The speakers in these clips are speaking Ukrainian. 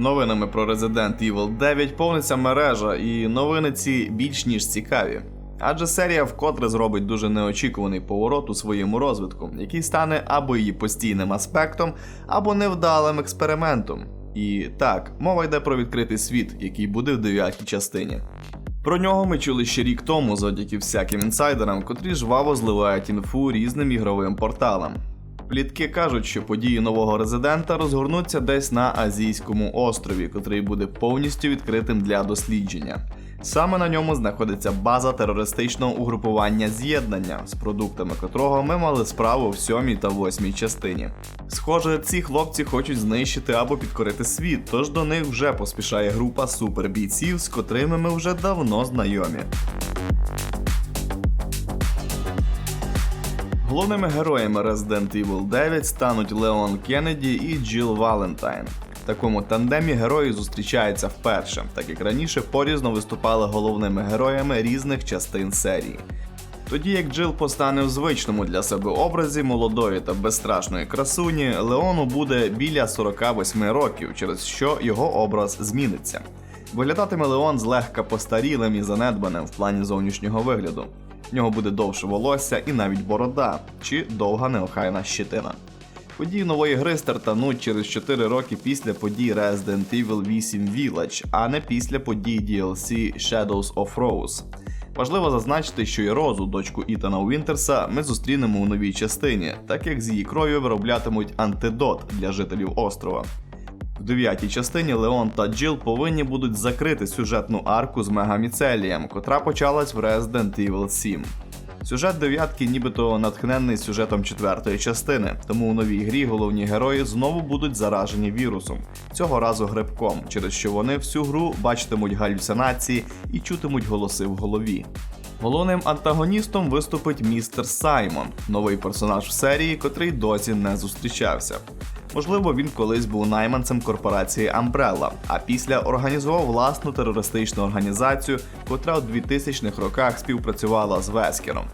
Новинами про Resident Evil 9 повниться мережа, і новини ці більш ніж цікаві. Адже серія вкотре зробить дуже неочікуваний поворот у своєму розвитку, який стане або її постійним аспектом, або невдалим експериментом. І так, мова йде про відкритий світ, який буде в дев'ятій частині. Про нього ми чули ще рік тому завдяки всяким інсайдерам, котрі жваво зливають інфу різним ігровим порталам. Плітки кажуть, що події нового резидента розгорнуться десь на Азійському острові, котрий буде повністю відкритим для дослідження. Саме на ньому знаходиться база терористичного угрупування з'єднання, з продуктами котрого ми мали справу в сьомій та восьмій частині. Схоже, ці хлопці хочуть знищити або підкорити світ, тож до них вже поспішає група супербійців, з котрими ми вже давно знайомі. Головними героями Resident Evil 9 стануть Леон Кеннеді і Джилл Валентайн. В такому тандемі герої зустрічаються вперше, так як раніше порізно виступали головними героями різних частин серії. Тоді як Джил постане в звичному для себе образі молодої та безстрашної красуні, Леону буде біля 48 років, через що його образ зміниться. Виглядатиме Леон злегка постарілим і занедбаним в плані зовнішнього вигляду. В нього буде довше волосся і навіть борода, чи довга неохайна щитина. Події нової гри стартануть через 4 роки після подій Resident Evil 8 Village, а не після подій DLC Shadows of Rose. Важливо зазначити, що і Розу, дочку Ітана Уінтерса, ми зустрінемо у новій частині, так як з її кров'ю вироблятимуть антидот для жителів острова. В дев'ятій частині Леон та Джил повинні будуть закрити сюжетну арку з мегаміцелієм, котра почалась в Resident Evil 7. Сюжет дев'ятки нібито натхненний сюжетом четвертої частини, тому у новій грі головні герої знову будуть заражені вірусом, цього разу грибком, через що вони всю гру бачитимуть галюцинації і чутимуть голоси в голові. Головним антагоністом виступить містер Саймон, новий персонаж в серії, котрий досі не зустрічався. Можливо, він колись був найманцем корпорації Umbrella, а після організував власну терористичну організацію, котра у 2000-х роках співпрацювала з Вескером.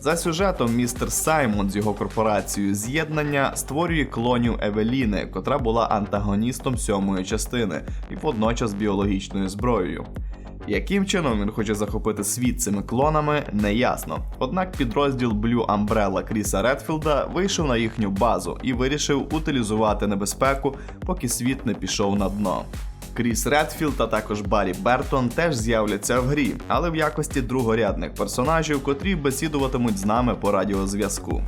За сюжетом, містер Саймон з його корпорацією з'єднання створює клонів Евеліни, котра була антагоністом сьомої частини і водночас біологічною зброєю. Яким чином він хоче захопити світ цими клонами, не ясно. Однак підрозділ Blue Umbrella Кріса Редфілда вийшов на їхню базу і вирішив утилізувати небезпеку, поки світ не пішов на дно. Кріс Редфілд, а також Баррі Бертон теж з'являться в грі, але в якості другорядних персонажів, котрі бесідуватимуть з нами по радіозв'язку.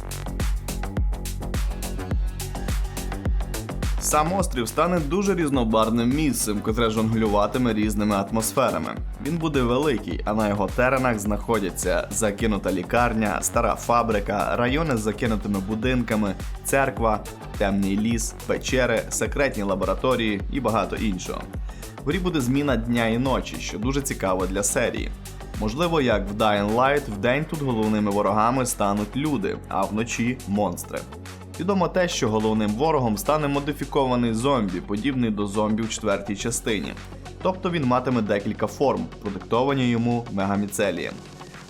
Сам острів стане дуже різнобарвним місцем, котре жонглюватиме різними атмосферами. Він буде великий, а на його теренах знаходяться закинута лікарня, стара фабрика, райони з закинутими будинками, церква, темний ліс, печери, секретні лабораторії і багато іншого. В грі буде зміна дня і ночі, що дуже цікаво для серії. Можливо, як в Dying Light, вдень тут головними ворогами стануть люди, а вночі монстри. Відомо те, що головним ворогом стане модифікований зомбі, подібний до зомбі в четвертій частині. Тобто він матиме декілька форм, продиктовані йому мегаміцелієм.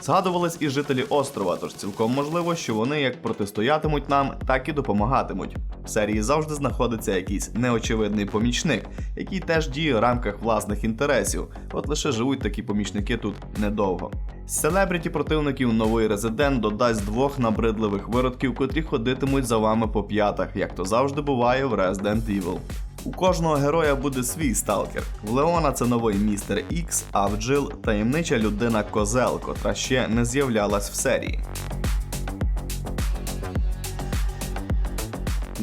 Згадувались і жителі острова, тож цілком можливо, що вони як протистоятимуть нам, так і допомагатимуть. В серії завжди знаходиться якийсь неочевидний помічник, який теж діє в рамках власних інтересів, от лише живуть такі помічники тут недовго. Селебріті противників новий резидент додасть двох набридливих виродків, котрі ходитимуть за вами по п'ятах, як то завжди буває в Resident Evil. У кожного героя буде свій сталкер. В Леона це новий містер Ікс, а в Джил таємнича людина Козел, котра ще не з'являлась в серії.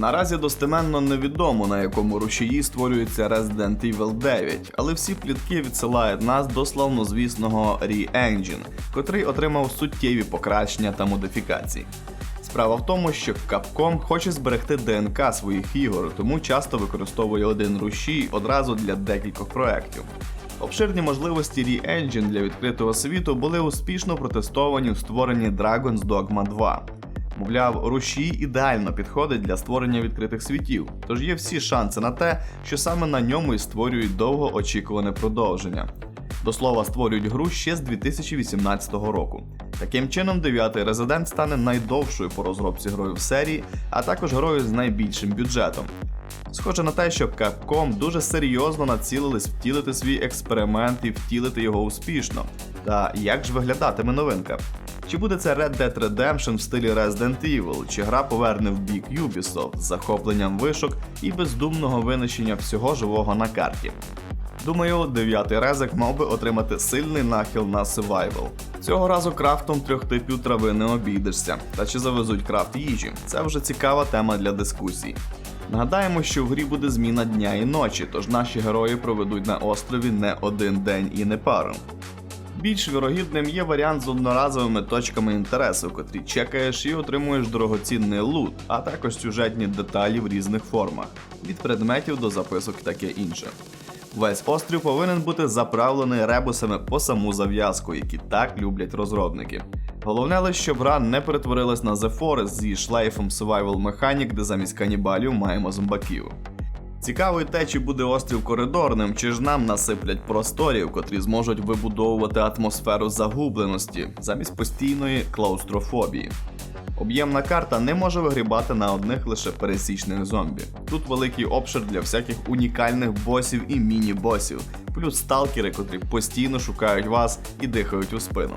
Наразі достеменно невідомо на якому рушії створюється Resident Evil 9, але всі плітки відсилають нас до славнозвісного Re-Engine, котрий отримав суттєві покращення та модифікації. Справа в тому, що Capcom хоче зберегти ДНК своїх ігор, тому часто використовує один рушій одразу для декількох проєктів. Обширні можливості Re-Engine для відкритого світу були успішно протестовані у створенні Dragon's Dogma 2. Мовляв, рушій ідеально підходить для створення відкритих світів, тож є всі шанси на те, що саме на ньому і створюють довгоочікуване продовження. До слова, створюють гру ще з 2018 року. Таким чином, дев'ятий резидент стане найдовшою по розробці грою в серії, а також грою з найбільшим бюджетом. Схоже на те, що Capcom дуже серйозно націлились втілити свій експеримент і втілити його успішно. Та як ж виглядатиме новинка? Чи буде це Red Dead Redemption в стилі Resident Evil, чи гра поверне в бік Ubisoft з захопленням вишок і бездумного винищення всього живого на карті? Думаю, дев'ятий резик мав би отримати сильний нахил на survival. Цього разу крафтом трьох типів трави не обійдешся. Та чи завезуть крафт їжі? Це вже цікава тема для дискусій. Нагадаємо, що в грі буде зміна дня і ночі, тож наші герої проведуть на острові не один день і не пару. Більш вірогідним є варіант з одноразовими точками інтересу, котрі чекаєш і отримуєш дорогоцінний лут, а також сюжетні деталі в різних формах, від предметів до записок і таке інше. Весь острів повинен бути заправлений ребусами по саму зав'язку, які так люблять розробники. Головне лише, щоб гра не перетворилась на The Forest зі шлейфом Survival Mechanic, де замість канібалів маємо зомбаків. Цікаво й те, чи буде острів коридорним, чи ж нам насиплять просторів, котрі зможуть вибудовувати атмосферу загубленості замість постійної клаустрофобії. Об'ємна карта не може вигрібати на одних лише пересічних зомбі. Тут великий обшир для всяких унікальних босів і міні-босів, плюс сталкери, котрі постійно шукають вас і дихають у спину.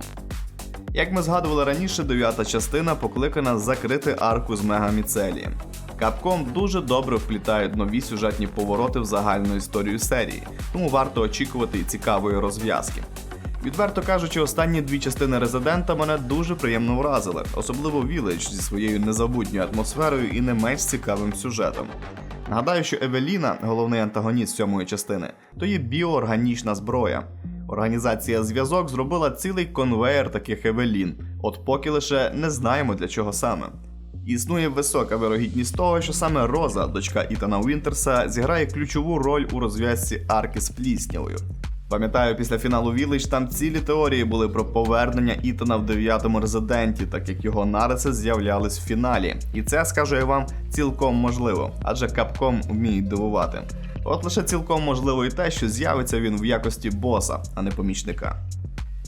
Як ми згадували раніше, дев'ята частина покликана закрити арку з мегаміцелієм. Capcom дуже добре вплітають нові сюжетні повороти в загальну історію серії, тому варто очікувати і цікавої розв'язки. Відверто кажучи, останні дві частини Резидента мене дуже приємно вразили, особливо Village зі своєю незабутньою атмосферою і не менш цікавим сюжетом. Нагадаю, що Евеліна, головний антагоніст сьомої частини, то є біоорганічна зброя. Організація зв'язок зробила цілий конвеєр таких Евелін, от поки лише не знаємо для чого саме. Існує висока вирогідність того, що саме Роза, дочка Ітана Уінтерса, зіграє ключову роль у розв'язці арки з пліснявою. Пам'ятаю, після фіналу Village там цілі теорії були про повернення Ітана в дев'ятому резиденті, так як його нариси з'являлись в фіналі. І це, скажу я вам, цілком можливо, адже Capcom вміють дивувати. От лише цілком можливо і те, що з'явиться він в якості боса, а не помічника.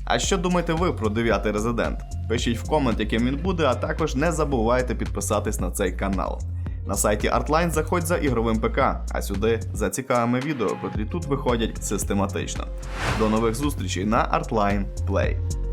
А що думаєте ви про дев'ятий резидент? Пишіть в комент, яким він буде, а також не забувайте підписатись на цей канал. На сайті Artline заходь за ігровим ПК, а сюди за цікавими відео, котрі тут виходять систематично. До нових зустрічей на Artline Play.